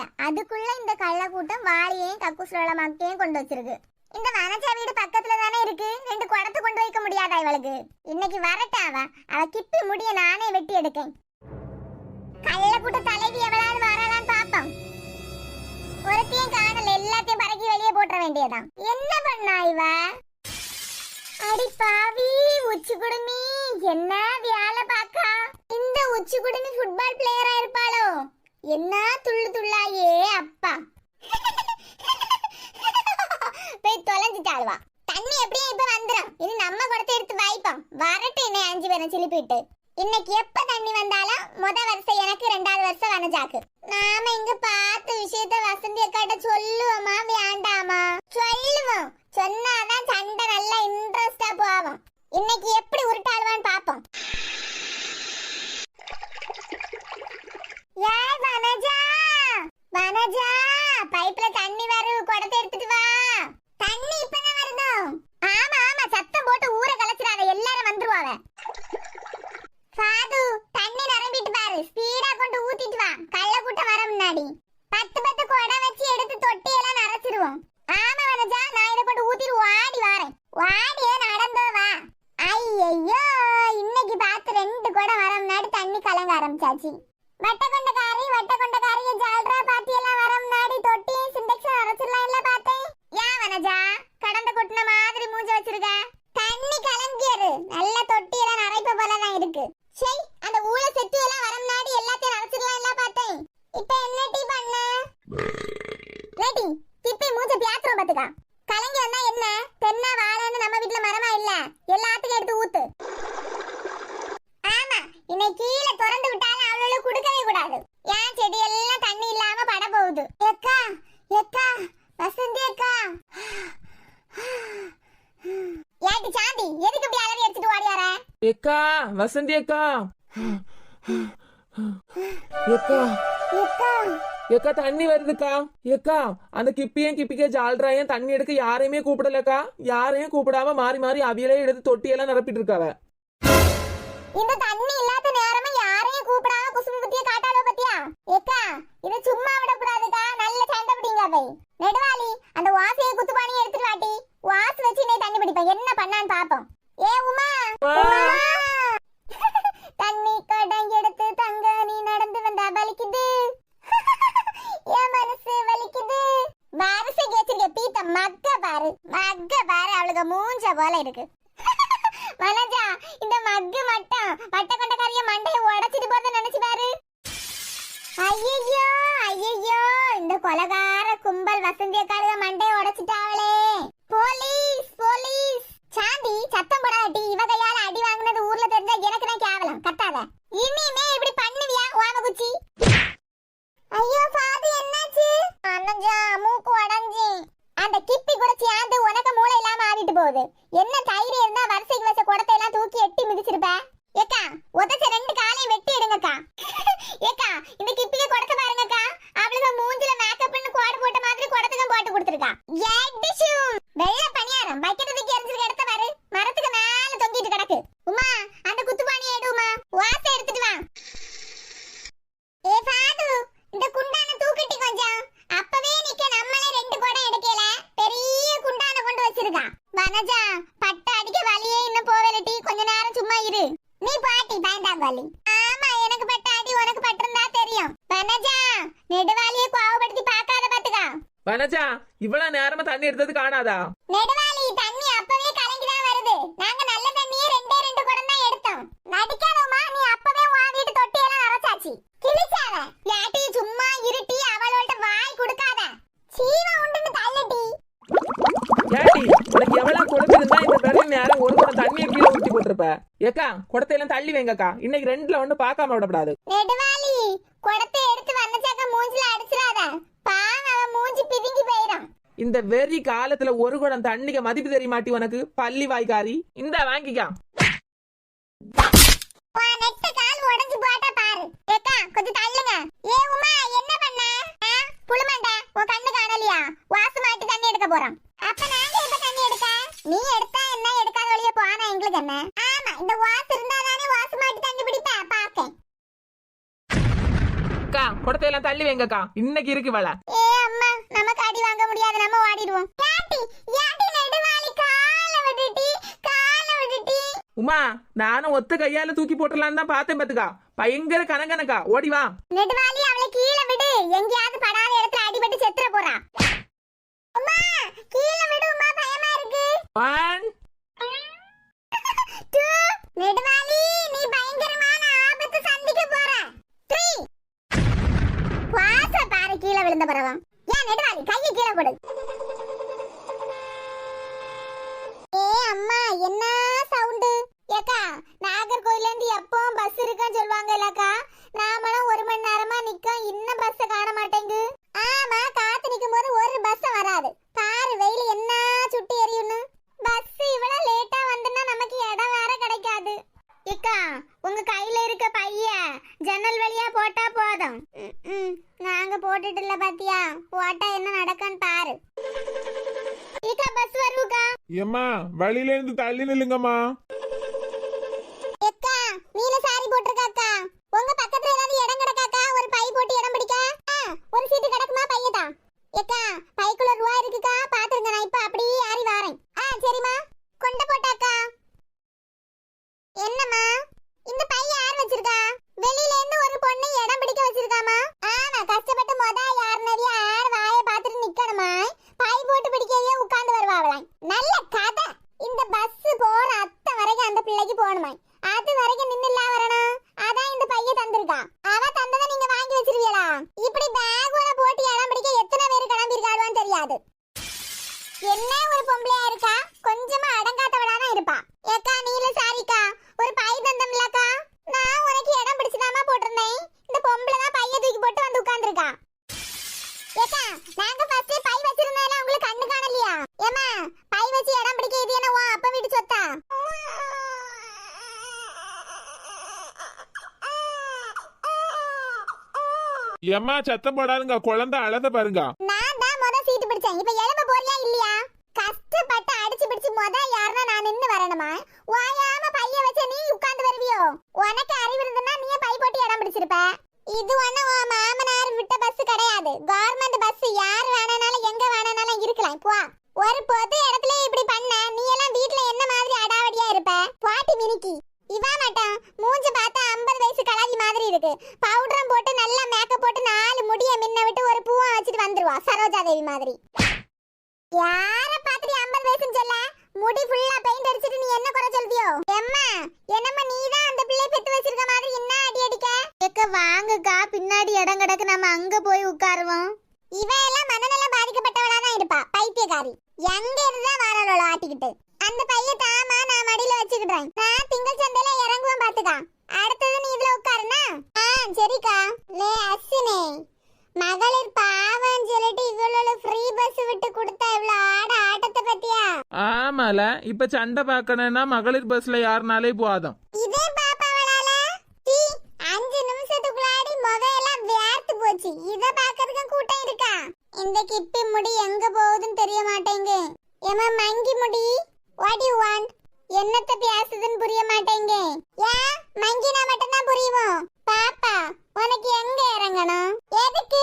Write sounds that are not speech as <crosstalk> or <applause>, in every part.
இல்ல. அதுக்குள்ள இந்த கள்ள கூட்டம் வாளியையும் கக்கூசுல மக்கையும் கொண்டு வச்சிருக்கு. இந்த வனஜா வீடு பக்கத்துல தானே இருக்கு. ரெண்டு குடத்தை கொண்டு வைக்க முடியாதா இவளுக்கு? இன்னைக்கு வரட்டாவ அவ. கிப்பி முடிய நானே வெட்டி எடுக்கேன். கள்ள கூட்ட தலைவி எவ்வளவு வராளான்னு பாப்போம். ஒருத்தையும் காணல எல்லாத்தையும் பறக்கி வெளியே போட்டுற வேண்டியதான் என்ன பண்ணா இவ? அடி பாவி உச்சி குடுமி என்ன வேலை பாக்கா? இந்த உச்சி குடுமி ஃபுட்பால் பிளேயரா இருப்பாளோ? என்ன துள்ளு துள்ளாயே அப்பா. போய் தொலைஞ்சிட்டாளுவா தண்ணி எப்படியும் இப்ப வந்துடும் இது நம்ம குடத்தை எடுத்து வாய்ப்போம். வரட்டு இன்னும் அஞ்சு பேரும் சிலிப்பிட்டு. இன்னைக்கு எப்ப தண்ணி வந்தாலும் முத வருஷம் எனக்கு ரெண்டாவது வருஷம் வனஜாக்கு. நாம இங்க பார்த்த விஷயத்த வசந்தி அக்காட்ட சொல்லுவோமா வேண்டாமா? சொல்லுவோம். சொன்னாதான் சண்டை நல்லா இன்ட்ரெஸ்டா போவோம். இன்னைக்கு எப்படி உருட்டாளுவான்னு பாப்போம் ஏய் வனஜா! வனஜா பைப்ல தண்ணி வரும் குடத்தை எடுத்துட்டு வா. தண்ணி இப்பதான் வருதோ ஆமா ஆமா சத்தம் போட்டு ஊரை கலைச்சிடாத எல்லாரும் வந்துருவாங்க சாது தண்ணி நிரம்பிட்டு பாரு. ஸ்பீடா கொண்டு ஊத்திட்டு வா. கள்ள கூட்டம் வர முன்னாடி. பத்து பத்து குடம் வச்சு எடுத்து தொட்டி எல்லாம் நரைச்சிருவோம். ஆமா வனஜா நான் இதை கொண்டு ஊத்திட்டு வாடி வரேன். வாடியே நடந்தோ வா. ஐயையோ இன்னைக்கு பார்த்து ரெண்டு குடம் வர முன்னாடி தண்ணி கலங்க ஆரம்பிச்சாச்சு. வட்ட கொண்ட வட்ட கொண்ட ஜால்ரா பாட்டி எல்லாம் வர முன்னாடி தொட்டி சிண்டெக்ஸ் அரைச்சிடலாம் இல்ல பார்த்தேன் ஏன் வனஜா கடந்த கொட்டின மாதிரி மூஞ்ச வச்சிருக்க. தண்ணி கலங்கியது. நல்ல தொட்டி எல்லாம் நரைப்ப போலதான் இருக்கு. சரி அந்த ஊழ செட்டி எல்லாம் வர முன்னாடி எல்லாத்தையும் அரைச்சிடலாம் இல்ல பார்த்தேன் இப்ப என்ன டீ பண்ண? லேடி திப்பி மூஞ்ச பியாத்திரம் பாத்துக்கா. கலங்கி வந்தா என்ன? தென்னை வாழைன்னு நம்ம வீட்டுல மரமா இல்ல. எல்லாத்துக்கும் எடுத்து ஊத்து. இன்னைக்கு கீழே திறந்து விட்டாலும் அவ்வளவு கொடுக்கவே கூடாது. ஏன் செடி எல்லாம் தண்ணி இல்லாம பட போகுது? எக்கா எக்கா வசந்தி அக்கா. ஏடி சாந்தி எதுக்கு இப்படி அலறி அடிச்சிட்டு ஓடியார? ஏக்கா வசந்தி அக்கா. ஏக்கா. எக்கா ஏக்கா தண்ணி வருதுக்கா. ஏக்கா அந்த கிப்பியும் கிப்பிக்கே ஜால்ராயும் தண்ணி எடுக்க யாரையுமே கூப்பிடலக்கா. யாரையும் கூப்பிடாம மாறி மாறி அவியலே எடுத்து தொட்டியெல்லாம் நிரப்பிட்டு இருக்காவ. இந்த தண்ணி இல்லாத நேரமா யாரையும் கூப்பிடாம குசுமி பத்திய காட்டாளோ பத்தியா? ஏக்கா இது சும்மா விடக்கூடாதுக்கா. நல்ல சண்டை பிடிங்க அவை நெடுவாளி அந்த வாசையை குத்துப்பானியை எடுத்துட்டு வாட்டி வாசு வச்சு நீ தண்ணி பிடிப்பேன் என்ன பண்ணான்னு பாப்போம். ஏ உமா! <laughs> தண்ணி கடம் எடுத்து தங்க நீ நடந்து வந்தா வலிக்குது. <laughs> என் மனசு வலிக்குது. வரிசை கேச்சிருக்க. பீத்த மக்க பாரு. மக்க பாரு. அவளுக்கு மூஞ்ச போல இருக்கு. மனஜா இந்த மக்கு மட்டும் பட்ட கொண்ட கறிய மண்டைய உடைச்சிட்டு போறத நினைச்சு பாரு. ஐயோ ஐயோ இந்த கொலகார கும்பல் வசந்திய காலுக மண்டைய உடைச்சிட்டாவளே போலீஸ் போலீஸ். சாந்தி சத்தம் போடாட்டி இவ கையால அடி வாங்குனது ஊர்ல தெரிஞ்சா எனக்கு தான் கேவலம். கத்தாத. இனிமே இப்படி பண்ணுவியா ஓம குச்சி ஐயோ பாதி என்னாச்சு? அண்ணஞ்சா மூக்கு உடஞ்சி. அந்த கிப்பி கூட சேர்ந்து உனக்கு மூளை இல்லாம ஆடிட்டு போகுது. என்ன தைரியம் இருந்தா வரிசைக்கு வச்ச குடத்தை எல்லாம் தூக்கி எட்டி மிதிச்சிருப்ப? ஏக்கா உதச்ச ரெண்டு காலையும் வெட்டி எடுங்கக்கா. <laughs> ஏக்கா இந்த கிப்பிக்கு குடத்தை பாருங்கக்கா. அவளுக்கு மூஞ்சில மேக்கப்னு கோடு போட்ட மாதிரி குடத்துக்கும் போட்டு கொடுத்துருக்கா எடிஷும் வெள்ளை பணியாரம் பக்கெட் தூக்கி எரிஞ்சிருக்க இடத்த பாரு மரத்துக்கு மேல தொங்கிட்டு கிடக்கு உமா அந்த குத்துப்பானியை எடு உமா வாசை எடுத்துட்டு வா ஏ பாது இந்த குண்டான தூக்கிட்டி கொஞ்சம் அப்பவே நிக்க நம்மளே ரெண்டு குடம் எடுக்கல பெரிய குண்டான கொண்டு வச்சிருக்கா வனஜா பட்ட அடிக்க வலியே இன்னும் போவலட்டி கொஞ்ச நேரம் சும்மா இரு நீ பாட்டி வேண்டாம் வலி ஆமா எனக்கு பட்ட அடி உனக்கு பட்டிருந்தா தெரியும் வனஜா நெடுவாலியை கோவப்படுத்தி பார்க்காத பாத்துக்கா வனஜா இவ்வளவு நேரமா தண்ணி எடுத்தது காணாதா நெடுவாலி தண்ணி அப்பவே கலங்கிதான் வருது நாங்க நல்ல தண்ணியே ரெண்டே ரெண்டு குடம் தான் எடுத்தோம் நடிக்காதம்மா நீ அப்பவே உன் வீட்டு தொட்டியெல்லாம் அரைச்சாச்சு கிழிச்சாத யாட்டி சும்மா இருட்டி அவளோட வாய் கொடுக்காத சீவா உண்டுன்னு தள்ளுட்டி ஏடி உனக்கு எவ்வளவு கொழுப்பு இருந்தா இந்த வெறும் நேரம் ஒரு குடம் தண்ணியை போட்டிருப்ப ஏக்கா குடத்தையெல்லாம் தள்ளி வைங்கக்கா. இன்னைக்கு ரெண்டுல ஒண்ணு பார்க்காம விடக்கூடாது நெடுவாலி குடத்தை எடுத்து வண்ணச்சாக்க மூஞ்சில அடிச்சிடாத. பாவம் அவன் மூஞ்சி பிதுங்கி போயிடும். இந்த வெறி காலத்துல ஒரு குடம் தண்ணிக்கு மதிப்பு தெரிய மாட்டி உனக்கு பள்ளி வாய்க்காரி. இந்த வாங்கிக்கா. நெட்ட கால் உடைஞ்சு போட்டா பாரு. ஏக்கா கொஞ்சம் தள்ளுங்க. ஏ உமா என்ன பண்ண? ஆ, புழுமண்டா உன் கண்ணு காணலையா? வாசு மாட்டி தண்ணி எடுக்க போறோம் அப்ப நாங்க எப்ப தண்ணி எடுக்க? நீ எடுத்தா என்ன? எடுக்காத வழியே போனா எங்களுக்கு என்ன? ஆமா இந்த வாசு இருந்தா தானே வாசு மாட்டி தண்ணி பிடிப்ப. பாக்கேன். அக்கா குடத்தையெல்லாம் தள்ளி வைங்கக்கா. இன்னைக்கு இருக்கு வேலை. ஏ அம்மா நமக்கு அடி வாங்க முடியாது. நம்ம ஓடிடுவோம். யாட்டி யாட்டி நெடுவாளி? கால விட்டுட்டி கால விட்டுட்டி. உமா நானும் ஒத்த கையால தூக்கி போட்டுடலான்னு தான் பார்த்தேன் பாத்துக்கா பயங்கர கனகனக்கா. ஓடி வா. நெடுவாளி அவளை கீழே விடு. எங்கேயாவது படாத இடத்துல அடிபட்டு செத்துற போறா. அம்மா கீழே விடு அம்மா பயமா இருக்கு ஒன் டூ நெடுவாளி நீ பயங்கரமான ஆபத்து சந்திக்க போற த்ரீ வாச பாரு கீழே விழுந்த பரவம் ஏன் நெடுவாளி கையை கீழே போடு ஏ அம்மா என்ன சவுண்டு ஏக்கா நாகர்கோயில்ல இருந்து எப்பவும் பஸ் இருக்கான்னு சொல்லுவாங்க இல்லக்கா நாமளும் ஒரு மணி நேரமா நிக்கோம் இன்னும் பஸ் காண மாட்டேங்கு ஆமா காத்து நிக்கும் போது ஒரு பஸ் வராது பாரு வெயில் என்ன சுட்டி எரியும்னு பஸ் இவ்வளவு லேட்டா வந்துன்னா நமக்கு இடம் வேற கிடைக்காது ஏக்கா உங்க கையில இருக்க பைய ஜன்னல் வழியா போட்டா போதும் ம்ம். நாங்க போட்டுட்டு இல்ல பாத்தியா போட்டா என்ன நடக்குன்னு பாரு ஏக்கா பஸ் வருவுக்கா ஏம்மா வழியில இருந்து தள்ளி நில்லுங்கம்மா எக்கா நீல சாரி போட்டிருக்காக்கா உங்க பக்கத்துல ஏதாவது இடம் கிடக்காக்கா ஒரு பை போட்டு இடம் பிடிக்க ஆ, ஒரு சீட்டு கிடக்குமா பையதா எக்கா பைக்குள்ள ரூபா இருக்குக்கா பாத்துருங்க நான் இப்ப அப்படியே ஏறி வாரேன் ஆ சரிம்மா கொண்ட போட்டாக்கா என்னம்மா இந்த பை யார் வச்சிருக்கா வெளியில இருந்து ஒரு பொண்ணு இடம் பிடிக்க வச்சிருக்காமா ஆமா கஷ்டப்பட்டு மொத யாருனதையும் ஆடு வாயை பார்த்துட்டு நிக்கணுமா பை போட்டு பிடிக்கவே உட்கார்ந்து வருவாங்களாம் நல்ல கதை இந்த பஸ் போற அத்தை வரைக்கும் அந்த பிள்ளைக்கு போகணுமா அது வரைக்கும் நின்னுல வரணும் அதான் இந்த பைய தந்திருக்கா அவ தந்ததை நீங்க வாங்கி வச்சிருவீங்களா இப்படி பேக்கோட போட்டு இடம் பிடிக்க எத்தனை பேர் கிளம்பி இருக்காளுவான்னு தெரியாது என்ன ஒரு பொம்பளையா இருக்கா கொஞ்சமா அடங்காதவளா தான் இருப்பா ஏக்கா நீல சாரிக்கா ஒரு பை தந்தம்லக்கா நான் உனக்கு இடம் பிடிச்சுதாமா போட்டிருந்தேன் இந்த பொம்பளை தான் பைய தூக்கி போட்டு வந்து உட்கார்ந்திருக்கா ஏக்கா நாங்க ஃபர்ஸ்ட் பை வச்சிருந்தேல உங்களுக்கு கண்ணு காணலையா ஏமா பை வச்சு இடம் பிடிக்க இது என்ன உன் அப்பா வீட்டு சொத்தா எம்மா சத்தம் போடாதுங்க. குழந்தை அழத பாருங்க. நான் தான் முத சீட்டு பிடிச்சேன். இப்ப எலும்ப போறியா இல்லையா? கஷ்டப்பட்டு அடிச்சு பிடிச்சு முத யாருன்னா நான் நின்னு வரணுமா? வாயாம பைய வச்ச நீ உட்கார்ந்து வருவியோ? உனக்கு அறிவு இருந்தா நீ பை போட்டு இடம் பிடிச்சிருப்ப. இது ஒண்ணு உன் மாமனார் விட்ட பஸ் கிடையாது. கவர்மெண்ட் பஸ் யார் வேணாலும் எங்க வேணாலும் இருக்கலாம். போ. ஒரு பொது இடத்துல இப்படி பண்ண நீ எல்லாம் வீட்ல என்ன மாதிரி அடாவடியா இருப்ப? பாட்டி மினிக்கி. இவா மாட்டான் மூஞ்சி பார்த்தா ஐம்பது வயசு கலாதி மாதிரி இருக்கு. பவுடரும் போட்டு நல்லா மேக்கப் போட்டு நாலு முடிய மின்ன விட்டு ஒரு பூவா வச்சுட்டு வந்துருவா. சரோஜா தேவி மாதிரி. யார பாத்துட்டு ஐம்பது வயசுன்னு சொல்ல? முடி ஃபுல்லா பெயிண்ட் அடிச்சிட்டு நீ என்ன குறை சொல்வியோ? எம்மா என்னம்மா நீ தான் அந்த பிள்ளை பெத்து வச்சிருக்க மாதிரி என்ன அடி அடிக்க? எக்க வாங்குக்கா. பின்னாடி இடம் கிடக்கு. நம்ம அங்க போய் உட்காருவோம். இவ எல்லாம் மனநலம் பாதிக்கப்பட்டவளா தான் இருப்பா பைத்தியக்காரி. எங்க இருந்தா வாராளோட ஆட்டிக்கிட்டு? அந்த பைய தாமா நான் மடியில வச்சுக்கிட்டேன் நான் திங்கள் சந்தையில இறங்குவேன் பாத்துக்கா அடுத்தது நீ இதுல உட்காருனா ஆ சரிக்கா. லே அஸ்ஸினே மகளிர் பாவம் சொல்லிட்டு இவ்வளவு ஃப்ரீ பஸ் விட்டு கொடுத்தா இவ்வளவு ஆட ஆட்டத்தை பத்தியா? ஆமால இப்ப சண்டை பார்க்கணும்னா மகளிர் பஸ்ல யாருனாலே போதும். இதே பாப்பாவளால? டீ அஞ்சு நிமிஷத்துக்குள்ளாடி முகையெல்லாம் வேர்த்து போச்சு. இத பாக்குறதுக்கு கூட்டம் இருக்கா? இந்த கிப்பி முடி எங்க போகுதுன்னு தெரிய மாட்டேங்க ஏமா மங்கி முடி? வாட் யூ வாண்ட் என்னத்த பேசுதுன்னு புரிய மாட்டேங்க. ஏன் மங்கினா மட்டும் தான் புரியுமோ? பாப்பா உனக்கு எங்க இறங்கணும்? எதுக்கு?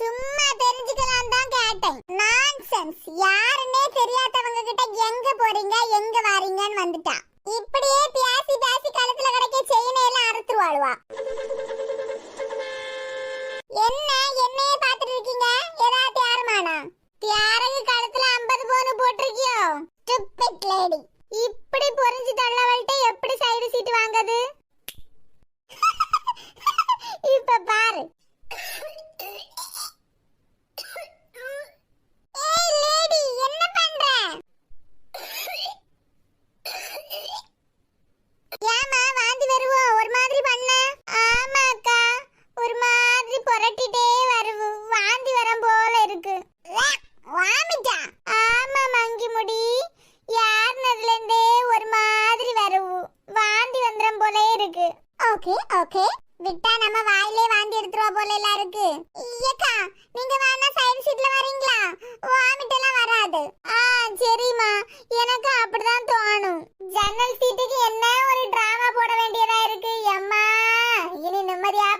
சும்மா தெரிஞ்சுக்கலாம் தான் கேட்டேன். நான்சென்ஸ் யாருன்னே தெரியாதவங்க கிட்ட எங்க போறீங்க எங்க வாரீங்கன்னு வந்துட்டா. இப்படியே பேசி பேசி கழுத்துல கிடைக்க செயினை எல்லாம் அறுத்துருவாளுவா. என்ன? என்னையே பாத்துட்டு இருக்கீங்க? ஏதாவது தியாரமானா? தியாரகு கழுத்துல 50 பவுன் போட்டிருக்கியோ? ஸ்டூபிட் லேடி இப்படி பொறிஞ்சு தள்ளவள்கிட்ட எப்படி சைடு சீட் வாங்குது இப்ப பாரு.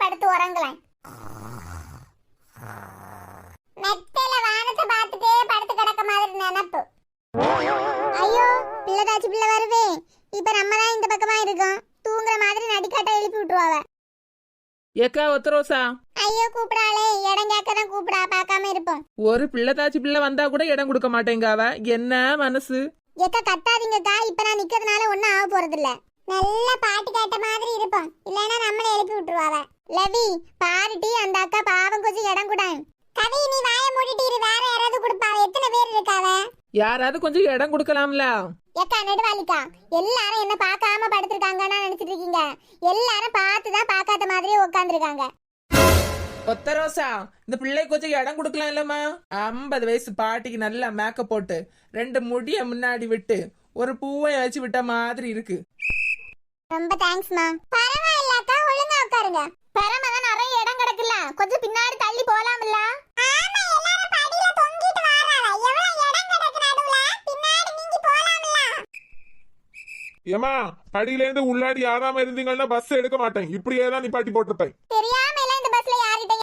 படுத்து உறங்கலாம் மெத்தையில வானத்தை பார்த்துட்டே படுத்து கிடக்க மாதிரி நினப்பு. ஐயோ பிள்ளைதாச்சி பிள்ளை வருவே இப்ப நம்ம தான் இந்த பக்கமா இருக்கோம். தூங்குற மாதிரி நடிக்காட்ட எழுப்பி விட்டுருவாவ. ஏக்கா ஒத்தரோசா ஐயோ கூப்பிடாளே. இடம் கேட்க தான் கூப்பிடா. பார்க்காம இருப்போம். ஒரு பிள்ளைதாச்சி பிள்ளை வந்தா கூட இடம் கொடுக்க மாட்டேங்க அவ என்ன மனசு? ஏக்கா கட்டாதீங்கக்கா இப்ப நான் நிக்கிறதுனால ஒன்னும் ஆக போறது இல்ல நல்லா பாட்டு கேட்ட மாதிரி இருப்போம். இல்லைன்னா நம்மளை எழுப்பி விட்டுருவாவ. லவி பாருட்டி அந்த அக்கா பாவம் கொஞ்சம் இடம் கூட கவி நீ வாய மூடிட்டு இரு வேற யாராவது கொடுப்பாவ எத்தனை பேர் இருக்காவ? யாராவது கொஞ்சம் இடம் கொடுக்கலாம்ல? எக்கா நெடுவாளிக்கா எல்லாரும் என்ன பார்க்காம படுத்திருக்காங்கன்னு நினைச்சிட்டு இருக்கீங்க. எல்லாரும் பார்த்து தான் பார்க்காத மாதிரியே உட்காந்துருக்காங்க ஒத்தரோசா இந்த பிள்ளைக்கு கொஞ்சம் இடம் கொடுக்கலாம் இல்லம்மா? ஐம்பது வயசு பாட்டிக்கு நல்லா மேக்கப் போட்டு ரெண்டு முடிய முன்னாடி விட்டு ஒரு பூவை வச்சு விட்ட மாதிரி இருக்கு. ரொம்ப தேங்க்ஸ்மா பரவாயில்லக்கா ஒழுங்கா உட்காருங்க பரம தான் நிறைய இடம் கிடக்குல்ல. கொஞ்சம் பின்னாடி தள்ளி போலாம்ல. ஏமா படியில இருந்து உள்ளாடி யாராம இருந்தீங்கன்னா பஸ் எடுக்க மாட்டேன். இப்படியே தான் நிப்பாட்டி போட்டிருப்பேன். தெரியாம இந்த பஸ்ல யார்கிட்ட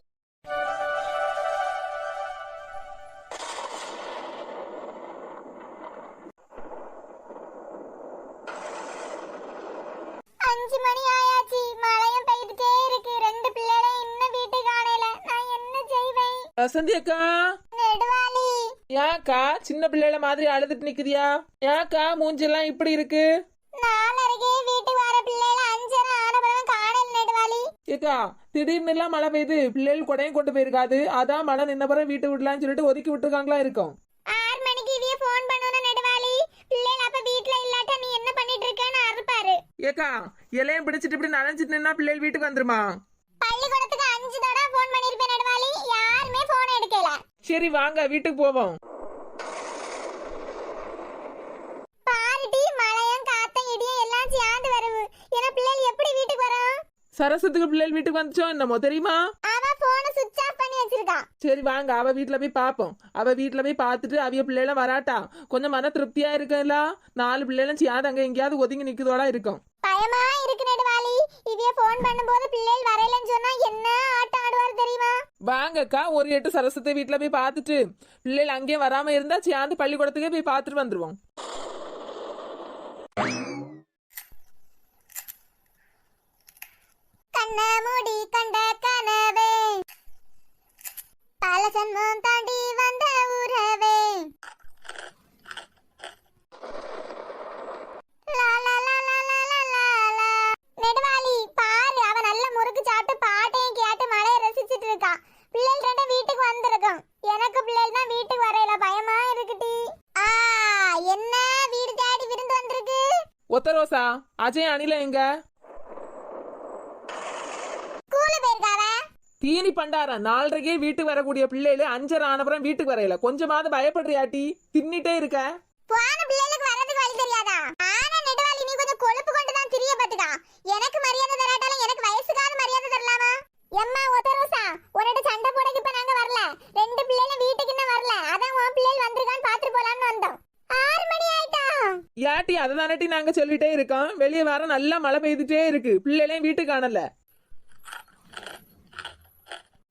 அஞ்சு மணி ஆயாச்சு வசந்தி அக்கா ஏக்கா சின்ன பிள்ளைல மாதிரி அழுதுட்டு நிக்குதியா ஏக்கா மூஞ்செல்லாம் இப்படி இருக்கு? ஏக்கா திடீர்னு எல்லாம் மழை பெய்யுது பிள்ளைகள் கொடையும் கொண்டு போயிருக்காது. அதான் மழை நின்ன பிறகு வீட்டு விடலாம்னு சொல்லிட்டு ஒதுக்கி விட்டுருக்காங்களா இருக்கும்? ஆறு மணிக்கு இவிய ஃபோன் பண்ணணும் நெடுவாளி. பிள்ளைகள் அப்ப வீட்ல இல்லாட்டா நீ என்ன பண்ணிட்டு இருக்கேன்னு அறுப்பாரு. ஏக்கா இலையும் பிடிச்சிட்டு இப்படி நனைஞ்சிட்டு நின்னா பிள்ளைகள் வீட்டுக்கு வந்துருமா பள்ளிக்கூடத்துக்கு அஞ்சு தடவை ஃபோன் பண்ணிருப்பேன் நெடுவாளி யாருமே போன் எடுக்கல சரி வாங்க வீட்டுக்கு போவோம். பாருட்டி மழையும் காத்தும் இடியும் எல்லாம் சேர்ந்து வருது. ஏன்னா பிள்ளைகள் எப்படி வீட்டுக்கு வரும் சரஸ்வத்துக்கு பிள்ளைகள் வீட்டுக்கு வந்துச்சோ என்னமோ தெரியுமா? அவ போனை சுவிட்ச் ஆஃப் பண்ணி வச்சிருக்கா. சரி வாங்க அவ வீட்ல போய் பாப்போம் அவ வீட்ல போய் பார்த்துட்டு அவிய பிள்ளைலாம் வராட்டா? கொஞ்சம் மன திருப்தியா இருக்குல்ல நாலு பிள்ளைகளும் சேர்ந்து அங்க எங்கேயாவது ஒதுங்கி நிக்குதோட இருக்கும். பயமா இருக்கு நெடுவாளி. இவிய ஃபோன் பண்ணும்போது பிள்ளைகள் வரையலன்னு சொன்னா என்ன வாங்கக்கா ஒரு எட்டு சரஸ்வதி வீட்ல போய் பார்த்துட்டு. பிள்ளைகள் அங்கேயே வராம இருந்தா சேர்ந்து பள்ளிக்கூடத்துக்கே போய் பார்த்துட்டு வந்துருவோம். கண்ண மூடி கண்ட கனவே. பல சன்மம் தாண்டி வந்த உறவே லா, லா, லா, லா, லா, லா, லா, லா. நெடுவாளி பாரு அவ நல்ல முறுக்கு சாப்பிட்டு பாட்டையும் கேட்டு மழையை ரசிச்சிட்டு இருக்கா பிள்ளைகள் ரெண்டும் வீட்டுக்கு வந்திருக்கும் எனக்கு பிள்ளைகள் தான் வீட்டுக்கு வரையில பயமா இருக்குடி ஆ என்ன வீடு தேடி விருந்து வந்திருக்கு ஒத்தரோசா அஜய் அணில எங்க? தீனி பண்டாரம் நாலரைக்கே வீட்டுக்கு வரக்கூடிய பிள்ளைகள் அஞ்சரை ஆனப்புறம் வீட்டுக்கு வரையில. கொஞ்சமாவது பயப்படுறியாட்டி? தின்னிட்டே இருக்க போன பிள்ளைகளுக்கு வர்றதுக்கு வழி தெரியாதா ஆனா நெடுவாளி நீ கொஞ்சம் கொழுப்பு கொண்டு தான் திரிய பாத்துக்கா எனக்கு மரியாதை தராட்டாலும் எனக்கு வயசுக்காவது மரியாதை தரலாமா எம்மா ஒத்தரோசா உன்னோட சண்டை போடக்கு இப்ப நாங்க வரல ரெண்டு பிள்ளைங்க வீட்டுக்கு இன்னும் வரல அதான் உன் பிள்ளைகள் வந்திருக்கான்னு பாத்துட்டு போலாம்னு வந்தோம் ஆறு மணி ஆயிட்டா யாட்டி அதை தானட்டி நாங்க சொல்லிட்டே இருக்கோம். வெளியே வர நல்லா மழை பெய்துட்டே இருக்கு. பிள்ளைகளையும் வீட்டுக்கு காணல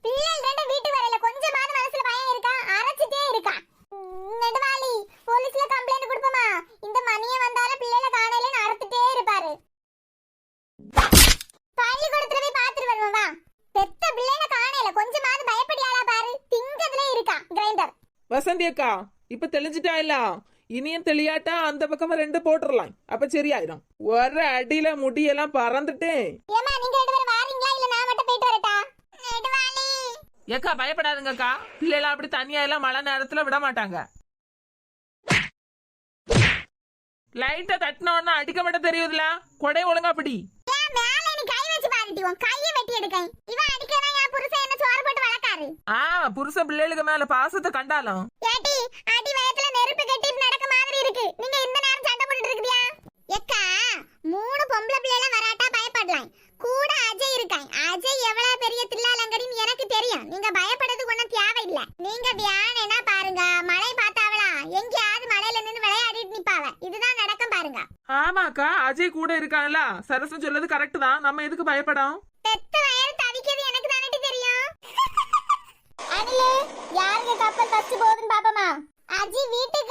பிள்ளைகள் வீட்டுக்கு வரல கொஞ்சமாவது மனசுல பயம் இருக்கா? அரைச்சிட்டே இருக்கா. நெடுவாளி போலீஸ்ல கம்ப்ளைண்ட் கொடுப்போமா? இந்த மணியை வந்தாலும் பிள்ளைகளை காணலன்னு அறுத்துட்டே இருப்பாரு. பள்ளிக்கூடத்துல போய் பாத்துட்டு வருவோம் வா. பெத்த பிள்ளைகளை காணல. கொஞ்சமாவது பயப்படியாளா பாரு. திங்கதுல இருக்கா கிரைண்டர் வசந்தி அக்கா இப்ப தெளிஞ்சிட்டா இல்ல? இனியும் தெளியாட்டா அந்த பக்கமா ரெண்டு போட்டுடலாம் அப்ப சரியாயிரும். ஒரு அடியில முடியெல்லாம் பறந்துட்டேன். ஏமா நீங்க ரெண்டு பேரும் வாரீங்களா? இல்ல நான் மட்டும் போயிட்டு வரட்டா? நெடுவாளி ஏக்கா பயப்படாதுங்கக்கா. பிள்ளைலாம் அப்படி தனியா எல்லாம் மழை நேரத்துல விட மாட்டாங்க. லைட்டை தட்டின உடனே அடிக்க மட்டும் தெரியுதுல கொடை ஒழுங்கா பிடி. ஏன் மேல நீ கை வச்சு பாருட்டி உன் கையை வெட்டி எடுக்கேன். இவன் அடிக்கிறவன் என் புருஷன் பிள்ளைகளுக்கு மேல பாசத்தை கண்டாலும் ஏட்டி அடி வயத்துல நெருப்பு கட்டிட்டு நடக்க மாதிரி இருக்கு நீங்க இந்த நேரம் சண்டை போட்டுட்டு இருக்குதியா எக்கா மூணு பொம்பளை பிள்ளைல வராட்டா பயப்படலாம் கூட அஜய் இருக்கான் அஜய் எவ்வளவு பெரிய தில்லாலங்கடின்னு எனக்கு தெரியும். நீங்க பயப்படுறதுக்கு ஒண்ணும் தேவையில்ல. நீங்க வியானேனா பாருங்க. மழை பார்த்தாவளா? எங்கேயாவது மழையில நின்னு விளையாடிட்டு நிப்பாவ. இதுதான் நடக்கும் பாருங்க. ஆமாக்கா அஜய் கூட இருக்கான்ல. சரசம் சொல்றது கரெக்ட் தான். நம்ம எதுக்கு பயப்படும்? பெத்த வயறு தவிக்கிறது எனக்கு தானே தெரியும். அனிலே யாருக்கு கப்பல் ஃபர்ஸ்ட் போகுதுன்னு பாப்போமா? அஜி வீட்டுக்கு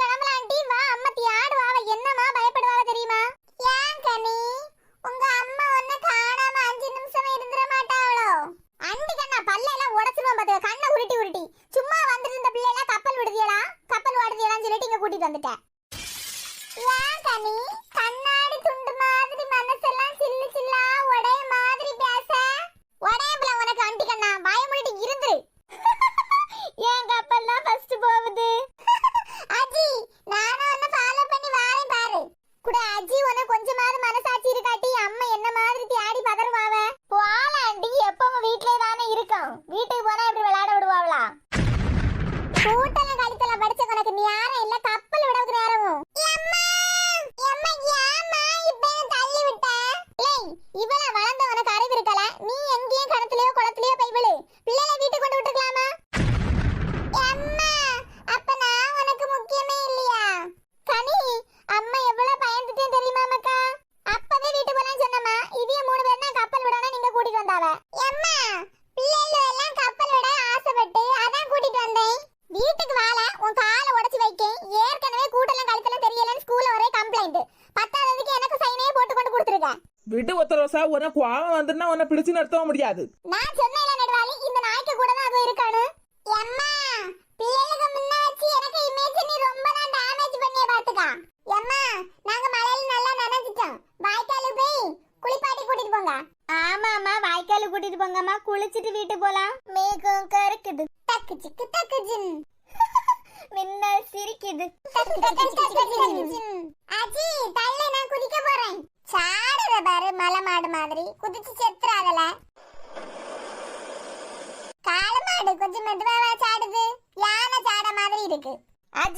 பாயிண்ட் பத்தாவதுக்கு எனக்கு சைனையே போட்டு கொண்டு கொடுத்துருக்க விட்டு ஒத்த ரோசா உன கோவம் வந்துருன்னா உன்னை பிடிச்சு நடத்தவும் முடியாது. நான்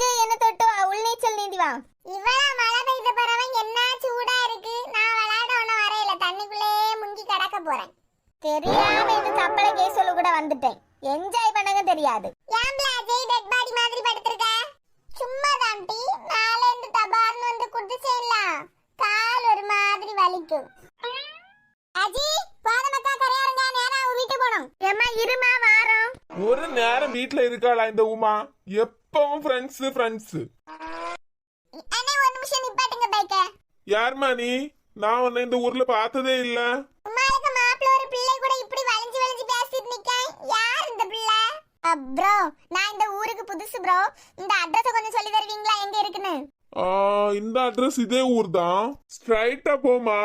அஜய் என்ன தொட்டு வா? உள்நீச்சல் நீந்தி வா. இவ்வளவு மழை பெய்த பிறகு என்ன சூடா இருக்கு? நான் விளையாட ஒண்ணும் வரையில. தண்ணிக்குள்ளே முங்கி கிடக்க போறேன். தெரியாம இந்த சப்பள கேஸ்ல கூட வந்துட்டேன். என்ஜாய் பண்ணங்க தெரியாது. ஏன்ல அஜய் டெட் பாடி மாதிரி படுத்திருக்க? சும்மா தாண்டி மேல இருந்து தபார்னு வந்து குதிச்சேன்ல கால் ஒரு மாதிரி வலிக்கும். அஜி போதமக்கா கரையாருங்க நேரா வீட்டு போனோம் ஏம்மா இருமா வாரோம். ஒரு நேரம் வீட்ல இருக்காளா இந்த உமா? எப்பவும் ஃப்ரெண்ட்ஸ் ஃப்ரெண்ட்ஸ் அண்ணே ஒரு நிமிஷம் நிப்பாட்டுங்க பைக்க யாரும்மா நீ? நான் உன்னை இந்த ஊர்ல பார்த்ததே இல்ல. உமாளுக்கு மாப்பிள்ள ஒரு பிள்ளை கூட இப்படி வளைஞ்சு வளைஞ்சு பேசிட்டு நிக்கேன் யார் இந்த பிள்ளை? ப்ரோ நான் இந்த ஊருக்கு புதுசு ப்ரோ இந்த அட்ரஸ் கொஞ்சம் சொல்லி தருவீங்களா? எங்க இருக்குன்னு? ஆ, இந்த அட்ரஸ் இதே ஊர் தான் ஸ்ட்ரைட்டா போமா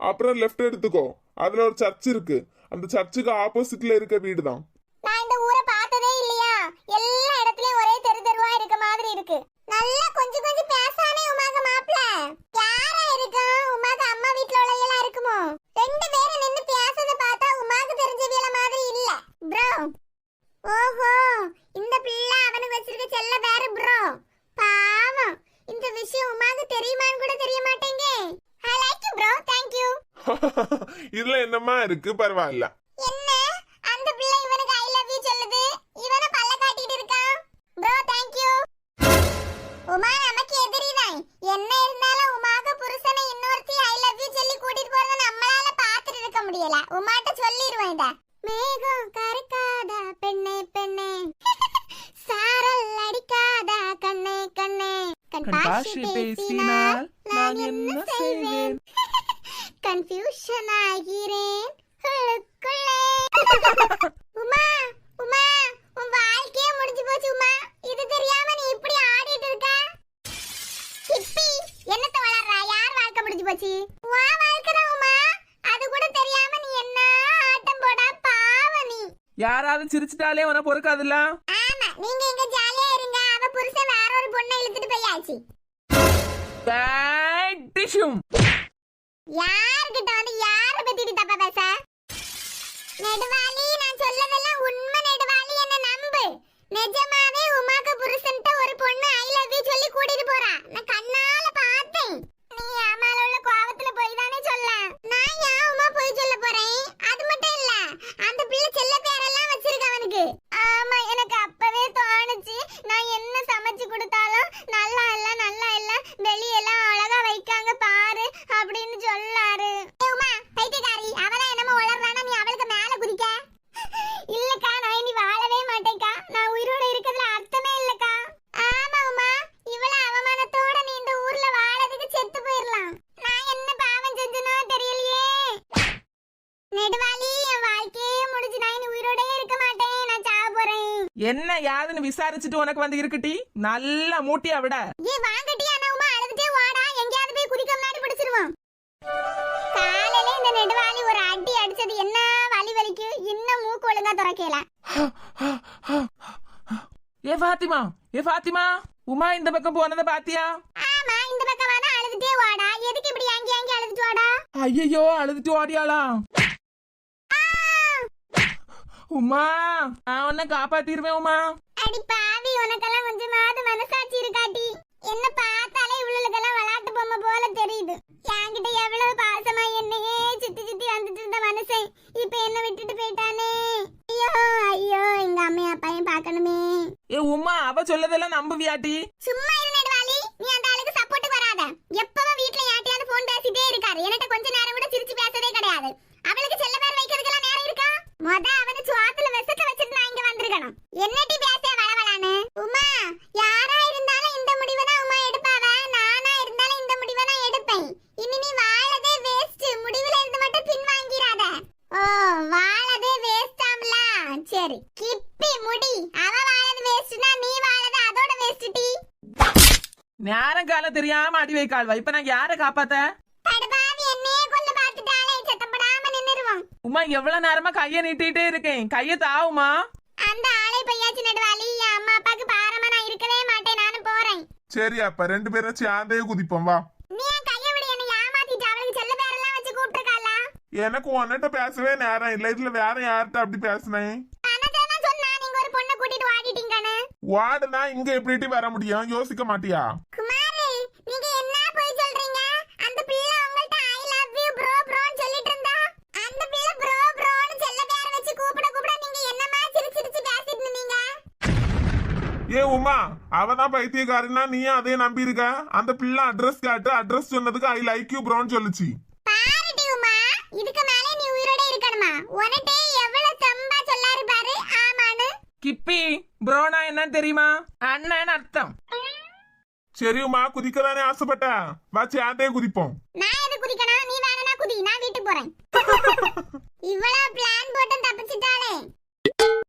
அப்புறம் லெஃப்ட் எடுத்துக்கோ. அதுல ஒரு சர்ச் இருக்கு. அந்த சர்ச்சுக்கு ஆப்போசிட்ல இருக்க வீடு தான் நான் இந்த ஊரை பார்த்ததே இல்லையா எல்லா இடத்துலயும் ஒரே தெரு தெருவா இருக்க மாதிரி இருக்கு நல்லா கொஞ்சம் கொஞ்சம் பேசானே உமாக்கு மாப்பிள யாரா இருக்கும் உமாக்கு அம்மா வீட்ல உள்ளவங்களா இருக்குமோ? ரெண்டு பேரும் நின்னு பேசுறத பார்த்தா உமாக்கு தெரிஞ்சவியல மாதிரி இல்ல. ப்ரோ. ஓஹோ இந்த பிள்ளை அவனுக்கு வச்சிருக்க செல்ல பேரு ப்ரோ. பாவம். இந்த விஷயம் உமாக்கு தெரியுமான்னு கூட தெரிய மாட்டேங்க. I like you bro thank you இதுல என்னம்மா இருக்கு? பரவாயில்ல. என்ன? அந்த பிள்ளை கண் பாஷை பேசினால் நான் என்ன செய்வேன் கன்ஃபியூஷன் ஆகிறேன். உமா உமா உன் வாழ்க்கையே முடிஞ்சு போச்சு உமா. இது தெரியாம நீ இப்படி ஆடிட்டு இருக்க? ஹிப்பி என்னத்த வளர்றா? யார் வாழ்க்கை முடிஞ்சு போச்சு? வா வாழ்க்கை தான் உமா. அது கூட தெரியாம நீ என்ன ஆட்டம் போடா பாவ நீ. யாராவது சிரிச்சிட்டாலே உன பொறுக்காதுல்ல? ஆமா நீங்க இங்க ஜாலியா புருஷன் வேற ஒரு பொண்ணை இழுத்துட்டு போயாச்சு. பேட் டிஷ்யூம் யார்கிட்ட வந்து யார பத்திட்டு தப்பா பேச? நெடுவாளி நான் சொல்லதெல்லாம் உண்மை நெடுவாளி என்ன நம்பு. நிஜமாவே உமாக்கு புருஷன்ட்ட ஒரு பொண்ணு ஐ லவ் யூ சொல்லி கூட்டிட்டு போறா. நான் கண்ணால பார்த்தேன் நீ அம்மால உள்ள கோவத்துல போய் தானே சொல்ல நான் ஏன் உமா போய் சொல்ல போறேன் அது மட்டும் இல்ல அந்த பிள்ளை செல்ல பேரெல்லாம் வச்சிருக்க அவனுக்கு ஆமா எனக்கு அப்பவே தோணுச்சு நான் என்ன சமைச்சு கொடுத்தாலும் நல்லா இல்ல நல்லா இல்ல வெளியெல்லாம் அழகா வைக்காங்க பாரு அப்படின்னு சொல்லாரு ஏய் உமா பைத்தியக்காரி அவளா என்னமோ வளர்றானா நீ அவளுக்கு மேல குதிக்க இல்லக்கா நான் இனி வாழவே மாட்டேன்க்கா நான் உயிரோட இருக்கிறதுல அர்த்தமே இல்லக்கா ஆமா உமா இவள அவமானத்தோட நீ இந்த ஊர்ல வாழறதுக்கு செத்து போயிரலாம் நான் என்ன பாவம் செஞ்சனோ தெரியலையே நெடுவாளி என் வாழ்க்கையே முடிஞ்சு நான் இனி உயிரோடே இருக்க மாட்டேன் நான் சாவ போறேன் என்ன யாதுன்னு விசாரிச்சுட்டு உனக்கு வந்து இருக்குட்டி நல்லா மூட்டியா விட. ஏ வாங்கட்டி அண்ணாவுமா அழுதுட்டே வாடா. எங்கேயாவது போய் குதிக்க முன்னாடி பிடிச்சிருவோம். காலையில இந்த நெடுவாளி ஒரு அடி அடிச்சது. என்ன வலி வலிக்கு? இன்னும் மூக்கு ஒழுங்கா துறக்கல. ஏ பாத்திமா ஏ பாத்திமா உமா இந்த பக்கம் போனதை பாத்தியா? ஆமா இந்த பக்கம் வாடா அழுதுட்டே வாடா. எதுக்கு இப்படி அங்கே அங்கே அழுதுட்டு வாடா? ஐயோ அழுதுட்டு ஓடியாளா உமா நான் உன்னை காப்பாத்திருவேன் உமா. அடி பாவி உனக்கெல்லாம் கொஞ்சமாவது மனசாட்சி இருக்காட்டி. என்ன பார்த்தாலே இவ்வளவுக்கெல்லாம் விளையாட்டு பொம்மை போல தெரியுது. என்கிட்ட எவ்வளவு பாசமா என்னையே சுத்தி சுத்தி வந்துட்டு இருந்த மனுஷன் இப்ப என்ன விட்டுட்டு போயிட்டானே. ஐயோ ஐயோ எங்க அம்மையா பையன் பார்க்கணுமே. ஏ உமா அவ சொல்லதெல்லாம் நம்புவியாட்டி? சும்மா இரு நெடுவாளி நீ அந்த ஆளுக்கு சப்போர்ட் வராத. எப்பவும் வீட்ல யார்ட்டையாவது போன் பேசிட்டே இருக்காரு. என்கிட்ட கொஞ்ச நேரம் கூட சிரிச்சு பேசவே கிடையாது. அவளுக்கு செல்ல பேர் மொத அவனு சுவாத்துல விஷத்தை வச்சிட்டு நான் இங்க வந்திருக்கணும். என்னடி பேசிய வளவலான்னு உமா யாரா இருந்தாலும் இந்த முடிவை தான் உமா எடுப்பாவ? நானா இருந்தாலும் இந்த முடிவை தான் எடுப்பேன். இனி நீ வாழதே வேஸ்ட் முடிவுல இருந்து மட்டும் பின் வாங்கிறாத ஓ வாழதே வேஸ்டாம்ல சரி கிப்பி முடி. அவ வாழது வேஸ்ட்னா நீ வாழது அதோட வேஸ்ட் டி. நேரம் கால தெரியாம அடி வைக்கால் இப்ப நான் யாரை காப்பாத்த? உமா எவ்வளவு நேரமா கைய நீட்டிட்டே இருக்கேன். கைய தாவுமா? அந்த ஆளை பையாச்சி நடுவாளி என் அம்மா அப்பாக்கு பாரமா நான் இருக்கவே மாட்டேன் நானும் போறேன். சரி அப்ப ரெண்டு பேரும் சேர்ந்தே குதிப்போம் வா. நீ என் கைய விட என்னை ஏமாத்திட்டு அவளுக்கு செல்ல பேரெல்லாம் வச்சு கூப்பிட்டுருக்காளா? எனக்கு உன்கிட்ட பேசவே நேரம் இல்ல. இதுல வேற யார்கிட்ட அப்படி பேசுனேன்? அனதானா சொன்னா நீங்க ஒரு பொண்ணை கூட்டிட்டு வாடிட்டீங்கன்னு வாடுனா இங்க எப்படி வர முடியும்? யோசிக்க மாட்டியா? உமா அவதான் பைத்தியக்காரனா நீயும் அதே நம்பி இருக்க அந்த பிள்ளை அட்ரஸ் காட்டு அட்ரஸ் சொன்னதுக்கு ஐ லைக் யூ ப்ரோன்னு சொல்லுச்சு. பாருடி உமா இதுக்கு மேலே நீ உயிரோட இருக்கணுமா? உனட்டே எவ்வளவு தெம்பா சொல்லாரு பாரு. ஆமான்னு. கிப்பி ப்ரோனா என்னன்னு தெரியுமா? அண்ணன் அர்த்தம். சரி உமா குதிக்க தானே ஆசைப்பட்ட? வா சேர்ந்தே குதிப்போம். நான் எது குதிக்கணும்? நீ வேணா குதி. நான் வீட்டுக்கு போறேன். <laughs> இவ்வளவு பிளான் போட்டு தப்பிச்சிட்டாளே.